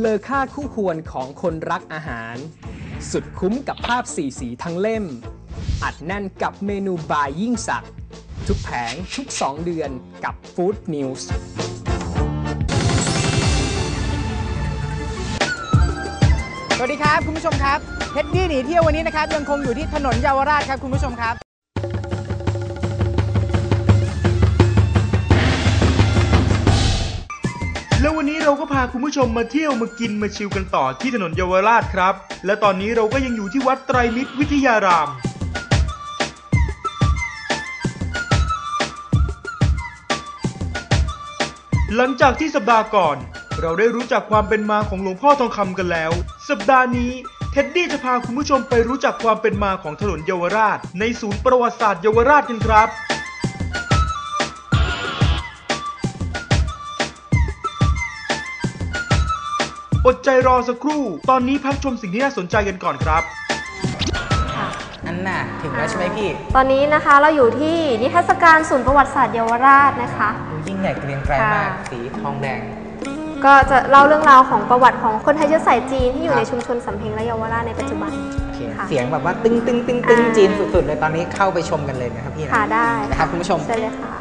เลอค่าคู่ควรของคนรักอาหาร สุดคุ้มกับภาพสีสีทั้งเล่ม อัดแน่นกับเมนูบายยิ่งสักดิ์ทุกแผงทุก 2 เดือนกับ Food News สวัสดีครับ คุณผู้ชมครับ เพชรดี้หนีเที่ยววันนี้นะครับ ยังคงอยู่ที่ถนนเยาวราชครับคุณผู้ชมครับ ววันนี้เราก็พาคุณผู้ชมมาเที่ยวมากินมาชิลกันต่อที่ถนนเยาวราชครับ และตอนนี้เราก็ยังอยู่ที่วัดไตรมิตรวิทยาราม หลังจากที่สัปดาห์ก่อน เราได้รู้จักความเป็นมาของหลวงพ่อทองคำกันแล้ว สัปดาห์นี้เท็ดดี้จะพาคุณผู้ชมไปรู้จักความเป็นมาของถนนเยาวราช ในศูนย์ประวัติศาสตร์เยาวราชกันครับ อดใจรอสักครู่ ตอนนี้พักชมสิ่งที่น่าสนใจกันก่อนครับ อันน่ะถึงแล้วใช่ไหมพี่ ตอนนี้นะคะเราอยู่ที่นิทรรศการศูนย์ประวัติศาสตร์เยาวราชนะคะดูยิ่งใหญ่เกรียงไกรมาก ค่ะ สีทองแดง ก็จะเล่าเรื่องราวของประวัติของคนไทยเชื้อสายจีนที่อยู่ครับในชุมชนสำเพ็งและเยาวราชในปัจจุบัน โอเค ค่ะเสียงแบบว่าตึ้งตึ้งตึ้งตึ้งอ่า จีนสุดๆเลยตอนนี้เข้าไปชมกันเลยนะครับพี่นะค่ะได้นะครับคุณผู้ชม เชิญเลยค่ะ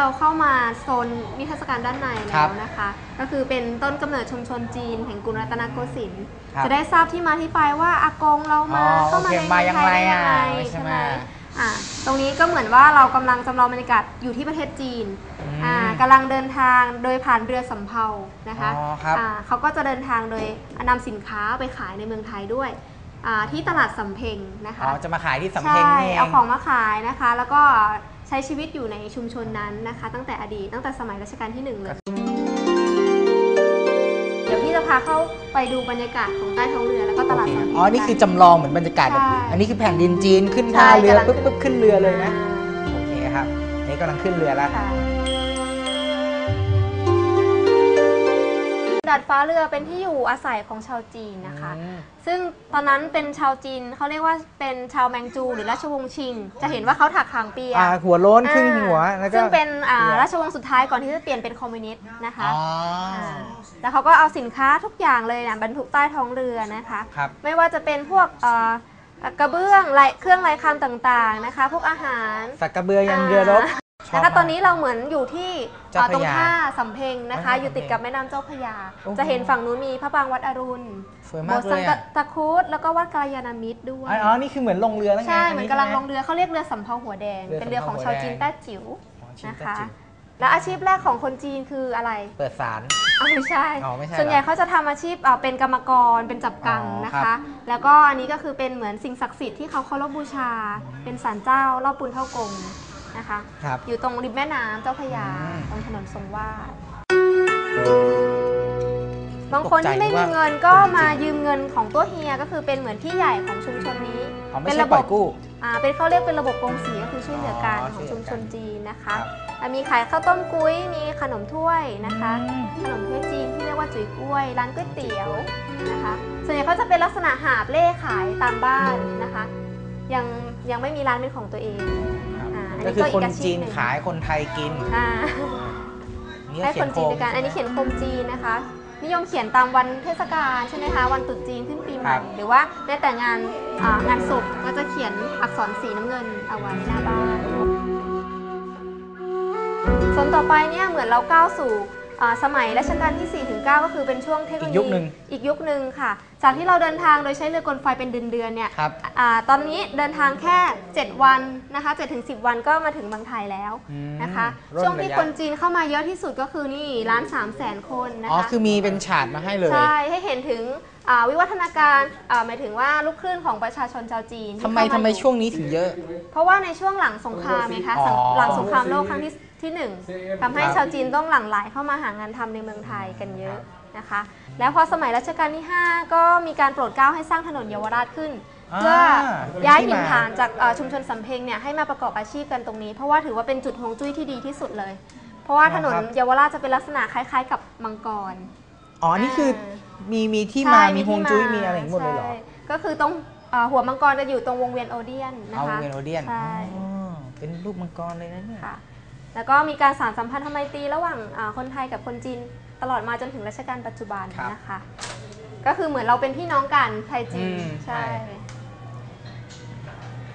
เราเข้ามาโซนนิทรรศการด้านในครัแล้บวนะคะ ก็คือเป็นต้นกำเนิดชุมชนจีน แห่งกรุงรัตนโกสินทร์ครับจะได้ทราบที่มาที่ไปว่าอากงเรามาอ๋อเข้ามาโอเคในมาเมืองยังไทยไงได้ยังไงอะใช่ใช่ไหไหมมอะตรงนี้ก็เหมือนว่าเรากำลังจำลองบรรยากาศอยู่ที่ประเทศจีนอืมอ่ากำลังเดินทางโดยผ่านเรือสำเภานะคะอ๋อครับอ่าเขาก็จะเดินทางโดยนำสินค้าไปขายในเมืองไทยด้วยอ่าที่ตลาดสำเพ็งนะคะ อ๋อจะมาขายที่สำเพ็งใช่ นี่เองเอาของมาขายนะคะ แล้วก็ ใช้ชีวิตอยู่ในชุมชนนั้นนะคะ ตั้งแต่อดีตตั้งแต่สมัยรัชกาลที่หนึ่งเลยเดี๋ยวพี่จะพาเข้าไปดูบรรยากาศของใต้ท้องเรือแล้วก็ตลาดสำเพ็งอ๋อ นี่คือจำลองเหมือนบรรยากาศแบบใช่อันนี้คือแผ่นดินจีนขึ้นท่าใช่เรือกำลัง ปุ๊บปุ๊บขึ้นเรือเลยนะอ่าโอเคครับ นี่กำลังขึ้นเรือแล้ว ค่ะ ดาดฟ้าเรือเป็นที่อยู่อาศัยของชาวจีนนะคะ อืม ซึ่งตอนนั้นเป็นชาวจีนเขาเรียกว่าเป็นชาวแมงจูหรือราชวงศ์ชิง จะเห็นว่าเขาถักหางเปีย อ่าหัวโล้นครึ่งหัวแล้วก็ซึ่งเป็นอ่าเปียราชวงศ์สุดท้ายก่อนที่จะเปลี่ยนเป็นคอมมิวนิสต์นะคะอ๋ออาแล้วเขาก็เอาสินค้าทุกอย่างเลยนะบรรทุกใต้ท้องเรือนะคะ ครับ ไม่ว่าจะเป็นพวกเอ่อกระเบื้องลายเครื่องลายคำต่างๆนะคะ พวกอาหาร สักกระเบือยันเรือรบ ชอบนะคะมากตอนนี้เราเหมือนอยู่ที่เจ้าเอ่อตรงพระยาท่าสำเพ็งนะคะอ๋ออยู่ติดกับแม่น้ำเจ้าพระยา โอ้โห จะเห็นฝั่งนู้นมีพระปรางวัดอรุณสวยโบมากสถ์เลสังยกอะตะครุดแล้วก็วัดกาลยานามิตรด้วย อ๋อ นี่คือเหมือนลงเรือแล้วไงใช่เหมือนกำลังลงเรือเรือเขาเรียกเรือสำเภาหัวแดง เรือเป็นเรือของสำเภาชาวหัวแดงจีนแต้จิ๋วชินะตาคะ จิแล้วอาชีพแรกของคนจีนคืออะไรเปิดสารอ๋อไม่ใช่ อ๋อไม่ใช่ส่วนใหญ่เหรอเขาจะทำอาชีพเอ่อเป็นกรรมกรเป็นจับกังอ๋อนะครัคะ บ แล้วก็อันนี้ก็คือเป็นเหมือนสิ่งศักดิ์สิทธิ์ที่เขาเคารพบูชา เป็นศาลเจ้ารอบปุนเท่ากง นะคะ ครับ อยู่ตรงริมแม่น้ำเจ้าพระยาอืม ตรงถนนทรงวาดบางคนตกใจที่ไม่นึกมีว่าเงินก็คนจริงมายืมเงินของตัวเฮียก็คือเป็นเหมือนพี่ใหญ่ของชุมชนนี้อ๋อไม่ใช่ปล่อยกู้ อ่าเป็นเขาเรียกเป็นระบบกงสีก็คือช่วยเหลือกันอ๋อของชุมชนจีนนะครัคะบอะมีขายข้าวต้มกุ้ยมีขนมถ้วยนะคะ อืม ขนมถ้วยจีนที่เรียกว่าจุ๋ยกล้วย ร้านก๋วยเตี๋ยวนะคะส่วนใหญ่เขาจะเป็นลักษณะหาบเล่ขายตามบ้านนะคะ ยังยังไม่มีร้านเป็นของตัวเองครับ อ่าอันนี้ก็คือก็อีคนกอาชีพจีนหนึ่งขายคนไทยกินอ่านี่ให้เขีคยนนจีนโคมด้วยกันอันนี้เขียนโคมจีนนะคะ นิยมเขียนตามวันเทศกาลใช่ไหมคะ วันตรุษจีนขึ้นปีใหครัม่บ หรือว่าแม้แต่งานอ่างานศพก็จะเขียนอักษรสีน้ำเงินเอาไว้หน้าบ้านส่วนต่อไปเนี่ยเหมือนเราก้าวสู่อ่า สมัยรัชกาลที่ 4 ถึง 9 ก็คือเป็นช่วงเทคโนโลยีอีกยุคหนึ่งอีกยุคหนึ่งค่ะ จากที่เราเดินทางโดยใช้เรือกลไฟเป็นเดือนๆเนี่ยครับอาตอนนี้เดินทางแค่ 7 วันนะคะ7ถึง10 วันก็มาถึงเมืองไทยแล้วอืมนะคะร่นช่วงที่ระยะ คนจีนเข้ามาเยอะที่สุดก็คือนี่ล้าน3แสนคนนะอ๋อ คะคือมีเป็นฉาดมาให้เลย ใช่ให้เห็นถึงอ่าวิวัฒนาการอ่าหมายถึงว่าลูกคลื่นของประชาชนชาวจีนที่ทำไมเข้าาทำไมอยู่ ช่วงนี้ถึงเยอะ เพราะว่าในช่วงหลังสงครามไงคะอ๋อ หลังสงครามโลกครั้งที่ ที่หนึ่งทำให้ชาวจีนต้องหลั่งไหลเข้ามาหางานทำในเมืองไทยกันเยอะนะคะ แล้วพอสมัยรัชกาลที่ 5 ก็มีการโปรดเกล้าให้สร้างถนนเยาวราชขึ้นอ่าเพื่อเป็นย้ายที่ถิ่นมาฐานจากเอ่อชุมชนสำเพ็งเนี่ยให้มาประกอบอาชีพกันตรงนี้ เพราะว่าถือว่าเป็นจุดฮวงจุ้ยที่ดีที่สุดเลย เพราะว่าถนนเยาวราชจะเป็นลักษณะคล้าย ๆ กับมังกรอ๋อนี่คือมีมีที่มาใช่มีฮวงที่จุ้ยมีอะไรอย่างนี้หมดเลยเหรอใช่ก็คือตรงเอ่อหัวมังกรจะอยู่ตรงวงเวียนโอเดียนนะเอาคะเวนโอเดียนใช่อ๋อเป็นรูปมังกรเลยนะเนี่ยค่ะ แล้วก็มีการสานสัมพันธไมตรีระหว่างอ่าคนไทยกับคนจีนตลอดมาจนถึงรัชกาลปัจจุบันครับนะคะ ก็คือเหมือนเราเป็นพี่น้องกันไทยจีนอืมใช่ ใช่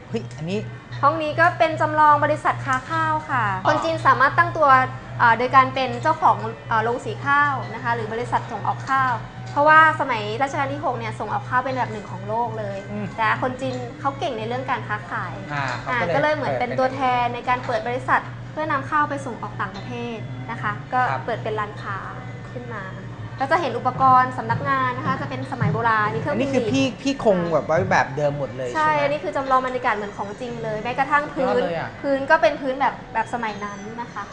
เฮ้ยอันนี้ ห้องนี้ก็เป็นจำลองบริษัทค้าข้าวค่ะคนจีนสามารถตั้งตัวเอ่อโดยการเป็นเจ้าของเอ่อโรงสีข้าวนะคะ หรือบริษัทส่งออกข้าว เพราะว่าสมัยรัชกาลที่6เนี่ยส่งออกข้าวเป็นแบบหนึ่งของโลกเลย อืม แต่คนจีนเขาเก่งในเรื่องการค้าขายอ่าเขาอ่าก็ก็เลเลยยเหมือนเป็นตัวแทนในการเปิดบริษัทเพื่อนำข้าวไปส่งออกต่างประเทศนะคะ ก็ครับ เปิดเป็นร้านค้าขึ้นมาก็จะเห็นอุปกรณ์สำนักงานนะคะ จะเป็นสมัยโบราณนี่เครื่อัอนงนี้คือบินพี่พี่คงแบบไว้แบบเดิมหมดเลยใช่ใช่ไหมอันนี้คือจำลองบรรยากาศเหมือนของจริงเลยแม้กระทั่งพื้ยอดนเลยอะ พื้นก็เป็นพื้นแบบแบบสมัยนั้นนะคะ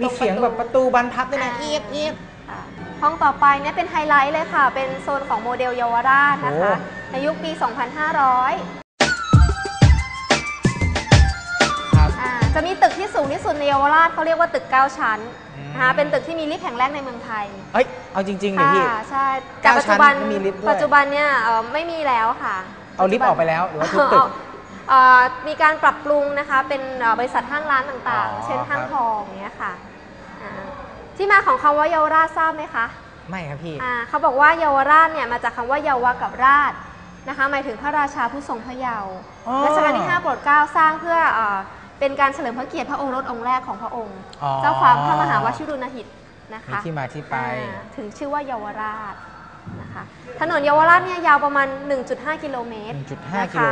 มีเสียงแบบประตูบานพับด้วยนะาเอียบเอียบ ค่ะห้องต่อไปเนี่ยเป็นไฮไลท์เลยค่ะ เป็นโซนของโมเดลเยาวราชนะคะโอ้ ในยุคปี 2500 จะมีตึกที่สูงที่สุดในเยาวราชเขาเรียกว่าตึก 9 ชั้นอืมนะคะเป็นตึกที่มีลิฟต์แห่งแรกในเมืองไทยเอ้ยเอาจริงๆเลยพี่ ค่ะใช่แต่เก้าปัจจุบันชั้นไม่มีลิฟต์ด้วย ปัจจุบันเนี่ยเอ่อไม่มีแล้วค่ะเอาลิฟต์ออกไปแล้วหรือว่าทุกตึก เอ่อมีการปรับปรุงนะคะเป็นเอ่อบริษัทห้างร้านต่างอ๋อ ๆ เช่นห้างครับทองอย่างเงี้ยค่ะอ่าที่มาของคำว่าเยาวราชทราบไหมคะ ไม่ครับพี่ อ่าเขาบอกว่าเยาวราชเนี่ยมาจากคำว่าเยาวะกับราชนะคะหมายถึงพระราชาผู้ทรงพระเยาว์อ๋อรัชกาลที่5โปรดเกล้าสร้างเพื่อเอ่อ เป็นการเฉลิมพระเกียรติพระโอรสองค์แรกของพระองค์ อ๋อ เจ้าความพระมหาวชิรุณหิตนะมีคะที่มาที่ไป อ่าถึงชื่อว่าเยาวราชนะคะถนนเยาวราชเนี่ยยาวประมาณ 1.5 กิโลเมตร1.5กิโล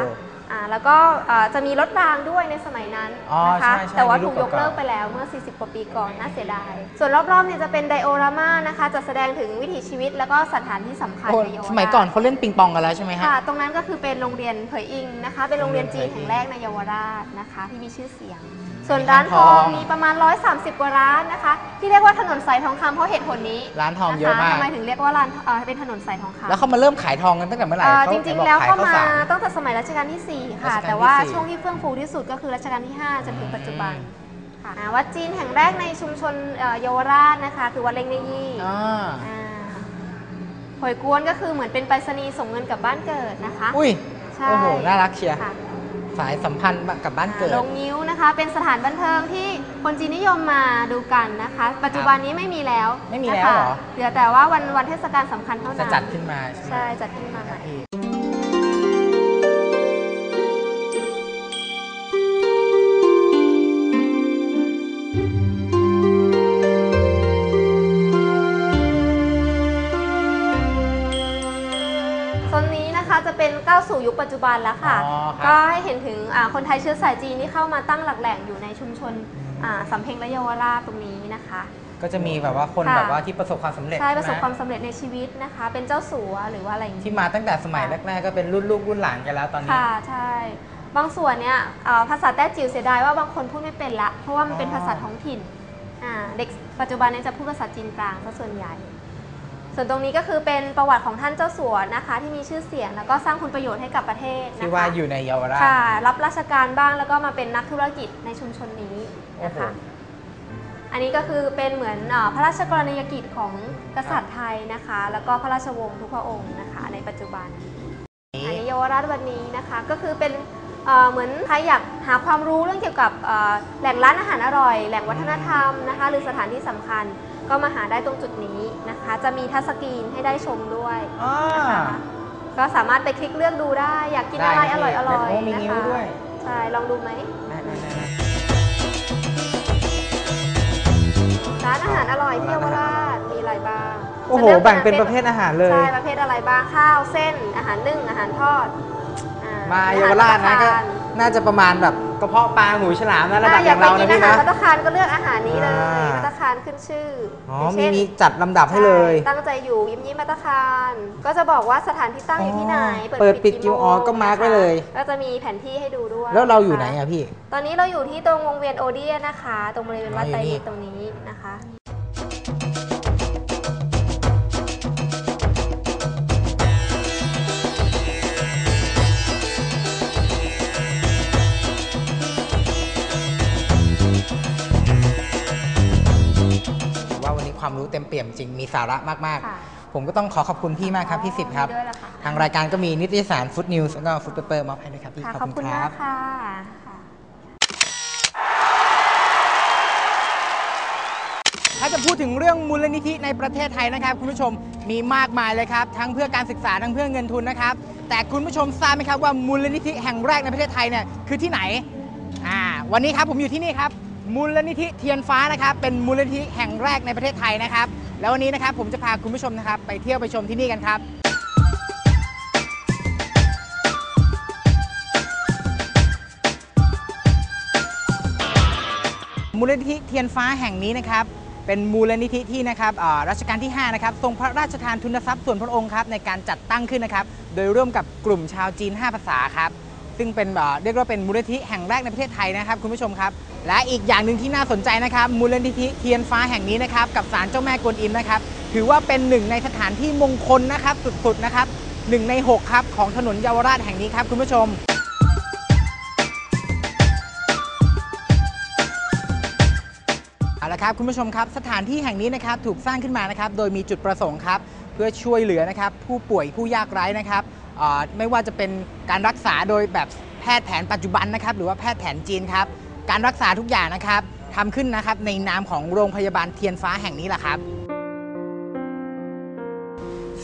อ่าแล้วก็อ่าจะมีรถรางด้วยในสมัยนั้นอ๋อนะคะใช่ใช่แต่ว่ามีรูถูปกยกเลิกเก่าๆไปแล้วเมื่อ 40 กว่าปีก่อนน่าเสียดาย ส่วนรอบๆเนี่ยจะเป็นไดโอรามานะคะจะแสดงถึงวิถีชีวิตแล้วก็สถานที่สำคัญโอ้ในเยาวราช สมัยก่อนเขาเล่นปิงปองกันแล้วใช่ไหมฮะ ค่ะ ตรงนั้นก็คือเป็นโรงเรียนเผยอิงนะคะ เป็นโรงเรียนจีนโรงเรียนเผยอิงแห่งแรกในเยาวราชนะคะ ที่มีชื่อเสียง ส่วนร้านทองร้านทองมีประมาณ 130 กว่าร้านนะคะ ที่เรียกว่าถนนสายทองคำเพราะเหตุผลนี้ร้านทองเยอะมาก นคทำไมถึงเรียกว่าร้านเอ่อเป็นถนนสายทองคำ แล้วเขามาเริ่มขายทองกันตั้งแต่เมื่อไหร่เอ่อเขาจริงบอๆกแล้วขายเข้าข้าวมาสารตั้งแต่สมัยรัชกาลที่ 4 ค่ะรัชกาลที่แต่ว่าสี่ช่วงที่เฟื่องฟูที่สุดก็คือรัชกาลที่ 5 จนถึงปัจจุบันค่ะอ่าวัดจีนแห่งแรกในชุมชนเอ่อเยาวราชนะคะ คือวัดเล้งเนยี่อ่าอ่าหอยกวนก็คือเหมือนเป็นไปรษณีย์ส่งเงินกลับบ้านเกิดนะคะ อุ้ย ใช่โอ้โห น่ารักเชียร์ ค่ะ สายสัมพันธ์กับบ้านเกิดอ่าลงนิ้วนะคะ เป็นสถานบันเทิงที่คนจีนนิยมมาดูกันนะคะ ปัจจุบันนี้ไม่มีแล้วไม่มีแล้วนะคะเหรอ เหลือแต่ว่าวันวันเทศกาลสำคัญเท่านั้นจะจัดขึ้นมาใช่ไหมใช่จัดขึ้นมาใหม่พี่โยุคปัจจุบันแล้วค่ะ อ๋อครับ ก็ให้เห็นถึงอ่าคนไทยเชื้อสายจีนที่เข้ามาตั้งหลักแหล่งอยู่ในชุมชนอ่าสำเพ็งและเยาวราชตรงนี้นะคะ ก็จะมีแบบว่าคนค่ะ แบบว่าที่ประสบความสำเร็จใช่ประสบไหความสำเร็จในชีวิตนะคะ เป็นเจ้าสัวหรือว่าอะไรอย่างนี้ที่มาตั้งแต่สมัยแรกๆก็เป็นรุ่นลูกรุ่นหลานกันแล้วตอนนี้ ค่ะใช่ บางส่วนเนี่ยเอ่อภาษาแต้จิ๋วเสียดายว่าบางคนพูดไม่เป็นละ เพราะว่ามันเป็นอ๋อ ภาษาท้องถิ่นอ่าเด็กปัจจุบันเนี้จะพูดภาษาจีนกลางซะส่วนใหญ่ ส่วนตรงนี้ก็คือเป็นประวัติของท่านเจ้าสัวนะคะ ที่มีชื่อเสียงแล้วก็สร้างคุณประโยชน์ให้กับประเทศนะคะที่ว่าอยู่ในเยาวราชค่ะ รับราชการบ้างแล้วก็มาเป็นนักธุรกิจในชุมชนนี้นะคะโอ้โหอันนี้ก็คือเป็นเหมือนเอ่อพระราชกรณียกิจของกษัตริย์ไทยนะคะ แล้วก็พระราชวงศ์ทุกพระองค์นะคะ ในปัจจุบันอันนี้เยาวราชวันนี้นะคะก็คือเป็น เอ่อเหมือนใครอยากหาความรู้เรื่องเกี่ยวกับเอ่อแหล่งร้านอาหารอร่อย แหล่งวัฒนธรรมนะคะ หรือสถานที่สำคัญก็มาหาได้ตรงจุดนี้นะคะ จะมีทัศสกรีนให้ได้ชมด้วยอ่านะคะก็สามารถไปคลิกเลือกดูได้ อยากกินอะไรได้อร่อยอร่อยโอ้มีนะนิ้วคะด้วยใช่ลองดูไหมได้ได้ได้ร้านอาหารอร่อยที่เยาวราชมีอะไรบ้างโอ้โหจะลือกแบ่งเป็นประเภทอาหารเลยใช่ประเภทอะไรบ้างข้าวเส้นอาหารนึ่งอาหารทอดอ่ มาเยาวราชนะอหก็ภัตตาคารน่าจะประมาณแบบกระเพาะปลาหูฉลามนะระดับอะอย่างเราไปนะกิพี่อาหารนะพัตตาคารก็เลือกอาหารนี้เลยอ่าพัตตาคารขึ้นชื่ออ๋ออย่างมีเช่นมีจัดลำดับให้เลยช่ตั้งใจอยู่ยิ้มยิ้มพัตตาคารก็จะบอกว่าสถานที่ตั้งอยู่ที่ไหนอ๋อเปิดปิดกี่โมงก็มาร์คไว้เลยก็จะมีแผนที่ให้ดูด้วย แล้วเราอยู่ไหนนะคะอะพี่ ตอนนี้เราอยู่ที่ตรงวงเวียนโอเดียนนะคะ ตรงบริเวณวัดอ๋ออยู่ไตรนี่มิตรตรงนี้นะคะ ความรู้เต็มเปี่ยมจริงมีสาระมากค่ะๆผมก็ต้องขอขอบคุณพี่มากครับพี่สิบครับ ด้วยล่ะค่ะทางรายการก็มีนิตยสารฟุตนิวส์แล้วก็ฟุตเปเปอร์มอบให้ด้วยครับพี่ค่ะขอบขอบคุคุณณคมารักบ ค่ะค่ะาจะพูดถึงเรื่องมูลนิธิในประเทศไทยนะครับ คุณผู้ชมมีมากมายเลยครับ ทั้งเพื่อการศึกษาทั้งเพื่อเงินทุนนะครับ แต่คุณผู้ชมทราบไหมครับว่ามูลนิธิแห่งแรกในประเทศไทยเนี่ยคือที่ไหนอ่าวันนี้ครับผมอยู่ที่นี่ครับ มูลนิธิเทียนฟ้านะครับ เป็นมูลนิธิแห่งแรกในประเทศไทยนะครับ แล้ววันนี้นะครับผมจะพาคุณผู้ชมนะครับไปเที่ยวไปชมที่นี่กันครับ มูลนิธิเทียนฟ้าแห่งนี้นะครับ เป็นมูลนิธิที่นะครับอ่ารัชกาลที่ 5 นะครับ ทรงพระราชทานทุนทรัพย์ส่วนพระองค์ครับในการจัดตั้งขึ้นนะครับ โดยร่วมกับกลุ่มชาวจีน 5 ภาษาครับ ซึ่งเป็นอ่าเรียกว่าเป็นมูลนิธิแห่งแรกในประเทศไทยนะครับคุณผู้ชมครับ และอีกอย่างหนึ่งที่น่าสนใจนะครับ มูลนิธิเทียนฟ้าแห่งนี้นะครับกับศาลเจ้าแม่กวนอิมนะครับถือว่าเป็นหนึ่งในสถานที่มงคลนะครับสุดๆนะครับหนึ่งในหกครับ ของถนนเยาวราชแห่งนี้ครับคุณผู้ชมเอาละครับคุณผู้ชมครับ สถานที่แห่งนี้นะครับถูกสร้างขึ้นมานะครับโดยมีจุดประสงค์ครับ เพื่อช่วยเหลือนะครับผู้ป่วยผู้ยากไร้นะครับ ไม่ว่าจะเป็นการรักษาโดยแบบแพทย์แผนปัจจุบันนะครับ หรือว่าแพทย์แผนจีนครับ การรักษาทุกอย่างนะครับทำขึ้นนะครับในนามของโรงพยาบาลเทียนฟ้าแห่งนี้แหละครับ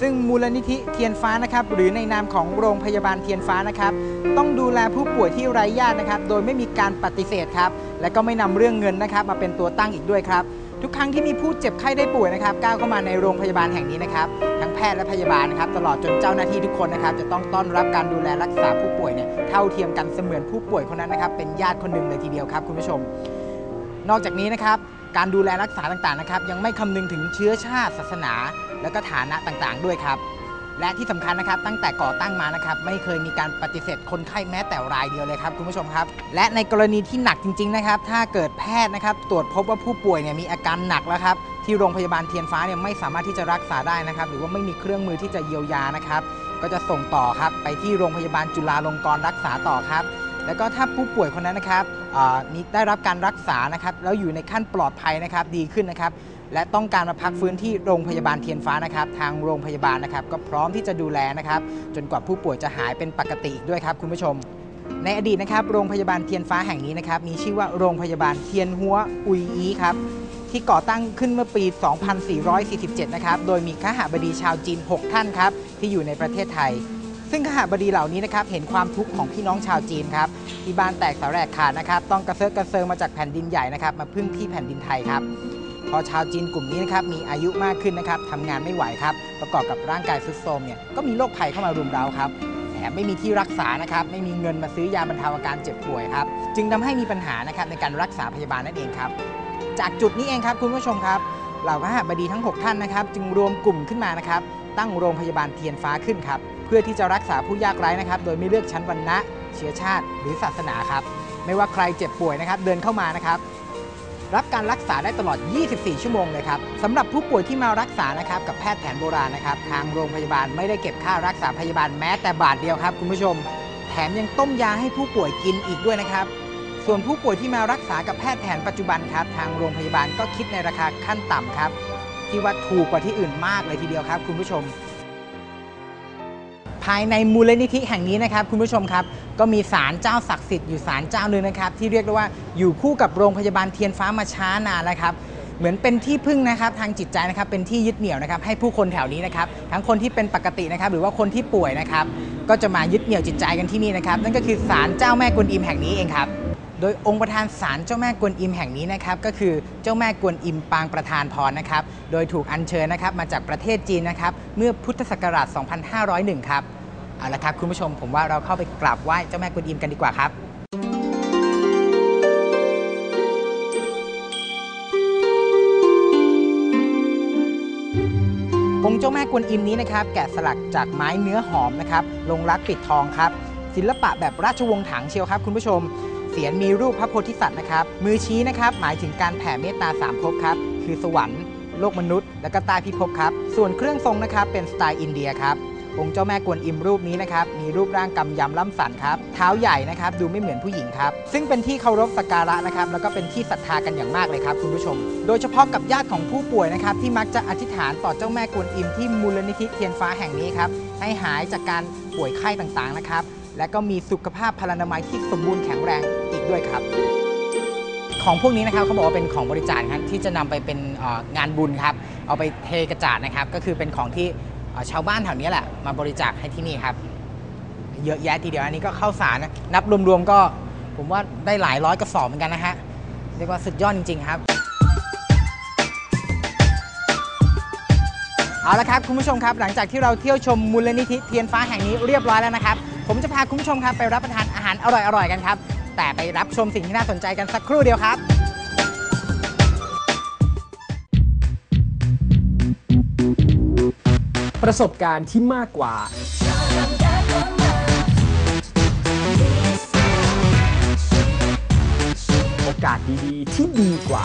ซึ่งมูลนิธิเทียนฟ้านะครับ หรือในนามของโรงพยาบาลเทียนฟ้านะครับ ต้องดูแลผู้ป่วยที่ไร้ญาตินะครับ โดยไม่มีการปฏิเสธครับ และก็ไม่นำเรื่องเงินนะครับ มาเป็นตัวตั้งอีกด้วยครับ ทุกครั้งที่มีผู้เจ็บไข้ได้ป่วยนะครับก้าวเข้ามาในโรงพยาบาลแห่งนี้นะครับทั้งแพทย์และพยาบาลนะครับตลอดจนเจ้าหน้าที่ทุกคนนะครับจะต้องต้อนรับการดูแลรักษาผู้ป่วยเนี่ยเท่าเทียมกันเสมือนผู้ป่วยคนนั้นนะครับเป็นญาติคนหนึ่งเลยทีเดียวครับคุณผู้ชม นอกจากนี้นะครับการดูแลรักษาต่างๆนะครับยังไม่คำนึงถึงเชื้อชาติศาสนา และก็ฐานะต่างๆ ด้วยครับ และที่สำคัญนะครับตั้งแต่ก่อตั้งมานะครับไม่เคยมีการปฏิเสธคนไข้แม้แต่รายเดียวเลยครับคุณผู้ชมครับ และในกรณีที่หนักจริงๆนะครับถ้าเกิดแพทย์นะครับตรวจพบว่าผู้ป่วยเนี่ยมีอาการหนักแล้วครับที่โรงพยาบาลเทียนฟ้าเนี่ยไม่สามารถที่จะรักษาได้นะครับ หรือว่าไม่มีเครื่องมือที่จะเยียวยานะครับ ก็จะส่งต่อครับไปที่โรงพยาบาลจุฬาลงกรณ์รักษาต่อครับแล้วก็ถ้าผู้ป่วยคนนั้นนะครับมีได้รับการรักษานะครับแล้วอยู่ในขั้นปลอดภัยนะครับดีขึ้นนะครับ และต้องการมาพักฟื้นที่โรงพยาบาลเทียนฟ้านะครับ ทางโรงพยาบาลนะครับ ก็พร้อมที่จะดูแลนะครับ จนกว่าผู้ป่วยจะหายเป็นปกติอีกด้วยครับ คุณผู้ชม ในอดีตนะครับโรงพยาบาลเทียนฟ้าแห่งนี้นะครับมีชื่อว่าโรงพยาบาลเทียนหัวอุยอีครับที่ก่อตั้งขึ้นเมื่อปี 2447 นะครับโดยมีข้าหาบดีชาวจีน 6 ท่านครับที่อยู่ในประเทศไทยซึ่งข้าหาบดีเหล่านี้นะครับเห็นความทุกข์ของพี่น้องชาวจีนครับที่บ้านแตกสาแหรกขาดนะครับ ต้องกระเซิร์กระเซิงมาจากแผ่นดินใหญ่นะครับ มาพึ่งที่แผ่นดินไทยครับ อชาวจีนกลุ่มนี้นะครับมีอายุมากขึ้นนะครับทำงานไม่ไหวครับ ประกอบกับร่างกายทรุดโทรมเนี่ยก็มีโรคภัยเข้ามารุมเร้าครับแถมไม่มีที่รักษานะครับไม่มีเงินมาซื้อยาบรรเทาอาการเจ็บป่วยครับจึงทำให้มีปัญหานะครับในการรักษาพยาบาลนั่นเองครับ จากจุดนี้เองครับคุณผู้ชมครับเหล่าคหบดีทั้ง 6 ท่านนะครับ จึงรวมกลุ่มขึ้นมานะครับ ตั้งโรงพยาบาลเทียนฟ้าขึ้นครับเพื่อที่จะรักษาผู้ยากไร้นะครับ โดยไม่เลือกชั้นวรรณะ เชื้อชาติ หรือศาสนาครับไม่ว่าใครเจ็บป่วยนะครับ เดินเข้ามานะครับ รับการรักษาได้ตลอด 24 ชั่วโมงเลยครับสำหรับผู้ป่วยที่มารักษานะครับกับแพทย์แผนโบราณนะครับทางโรงพยาบาลไม่ได้เก็บค่ารักษาพยาบาลแม้แต่บาทเดียวครับคุณผู้ชม แถมยังต้มยาให้ผู้ป่วยกินอีกด้วยนะครับ ส่วนผู้ป่วยที่มารักษากับแพทย์แผนปัจจุบันครับทางโรงพยาบาลก็คิดในราคาขั้นต่ำครับ ที่ว่าถูกกว่าที่อื่นมากเลยทีเดียวครับ คุณผู้ชม ภายในมูลนิธิแห่งนี้นะครับคุณผู้ชมครับ ก็มีศาลเจ้าศักดิ์สิทธิ์อยู่ศาลเจ้าหนึ่งนะครับ ที่เรียกได้ว่าอยู่คู่กับโรงพยาบาลเทียนฟ้ามาช้านานแล้วครับเหมือนเป็นที่พึ่งนะครับทางจิตใจนะครับเป็นที่ยึดเหนี่ยวนะครับให้ผู้คนแถวนี้นะครับทั้งคนที่เป็นปกตินะครับหรือว่าคนที่ป่วยนะครับก็จะมายึดเหนี่ยวจิตใจกันที่นี่นะครับนั่นก็คือศาลเจ้าแม่กุนอิมแห่งนี้เองครับ โดยองค์ประธานศาลเจ้าแม่กวนอิมแห่งนี้นะครับก็คือเจ้าแม่กวนอิมปางประธานพรนะครับ โดยถูกอัญเชิญนะครับมาจากประเทศจีนนะครับเมื่อพุทธศักราช 2501 ครับ เอาละครับคุณผู้ชมผมว่าเราเข้าไปกราบไหว้เจ้าแม่กวนอิมกันดีกว่าครับองค์เจ้าแม่กวนอิมนี้นะครับแกะสลักจากไม้เนื้อหอมนะครับลงรักปิดทองครับศิลปะแบบราชวงศ์ถังเชียวครับ คุณผู้ชม เสียนมีรูปพระโพธิสัตว์นะครับ มือชี้นะครับ หมายถึงการแผ่เมตตาสามภพครับ คือสวรรค์โลกมนุษย์ และก็ใต้พิภพครับ ส่วนเครื่องทรงนะครับ เป็นสไตล์อินเดียครับองค์เจ้าแม่กวนอิมรูปนี้นะครับ มีรูปร่างกำยำล่ำสันครับ เท้าใหญ่นะครับ ดูไม่เหมือนผู้หญิงครับ ซึ่งเป็นที่เคารพสักการะนะครับ แล้วก็เป็นที่ศรัทธากันอย่างมากเลยครับคุณผู้ชม โดยเฉพาะกับญาติของผู้ป่วยนะครับ ที่มักจะอธิษฐานต่อเจ้าแม่กวนอิมที่มูลนิธิเทียนฟ้าแห่งนี้ครับ ให้หายจากการป่วยไข้ต่างๆนะครับ และก็มีสุขภาพพลานามัยที่สมบูรณ์แข็งแรงอีกด้วยครับ ของพวกนี้นะครับเขาบอกว่าเป็นของบริจาคครับที่จะนำไปเป็นงานบุญครับ เอาไปเทกระจาดนะครับ ก็คือเป็นของที่ชาวบ้านแถวนี้แหละมาบริจาคให้ที่นี่ครับเยอะแยะทีเดียวอันนี้ก็เข้าสารนับรวมๆก็ผมว่าได้หลายร้อยกระสอบเหมือนกันนะฮะเรียกว่าสุดยอดจริง ๆ ครับเอาละครับคุณผู้ชมครับ หลังจากที่เราเที่ยวชมมูลนิธิเทียนฟ้าแห่งนี้เรียบร้อยแล้วนะครับ ผมจะพาคุณผู้ชมครับไปรับประทานอาหารอร่อยๆกันครับ แต่ไปรับชมสิ่งที่น่าสนใจกันสักครู่เดียวครับประสบการณ์ที่มากกว่า โอกาสดีๆ ที่ดีกว่า